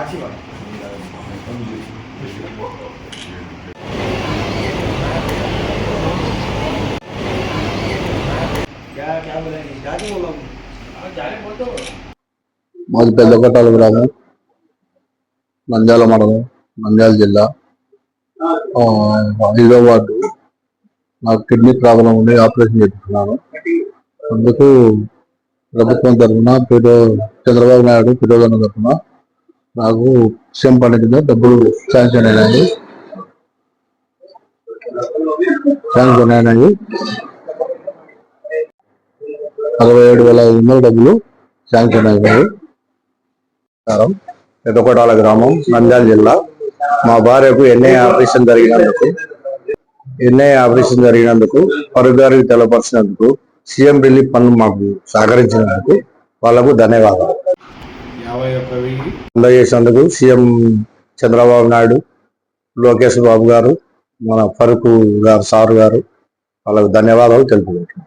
ఆశీర్వాదం పెద్ద పెద్దకొట్టాల గ్రామం. నంద్యాల మండలం నంద్యాల జిల్లా. ఐదో వార్డు నాకు కిడ్నీ ప్రాబ్లం ఉండి ఆపరేషన్ చేయించుకున్నాను అందుకు ప్రభుత్వం తరఫున చంద్రబాబు నాయుడు పిడోదన్న తరఫున నాకు సేమ్ ఫండ్ డబ్బులు శాంక్షన్ అయినాయి శాంక్షన్ అయినాయి అరవై ఏడు వేల ఐదు వందల డబ్బులు శాంక్షన్ అయినాయి నమస్కారం. గ్రామం నంద్యాల జిల్లా. మా భార్యకు ఎన్ఐ ఆపరేషన్ జరిగినందుకు ఎన్ఐ ఆపరేషన్ జరిగినందుకు పరుగు తెలపరిచినందుకు సీఎం రిలీఫ్ ఫండ్ మాకు సహకరించినందుకు వాళ్ళకు ధన్యవాదాలు. యాభై ఒక్క సీఎం చంద్రబాబు నాయుడు లోకేష్ బాబు గారు మన ఫరూక్ గారు సార్ గారు వాళ్ళకు ధన్యవాదాలు తెలుపుకుంటున్నాను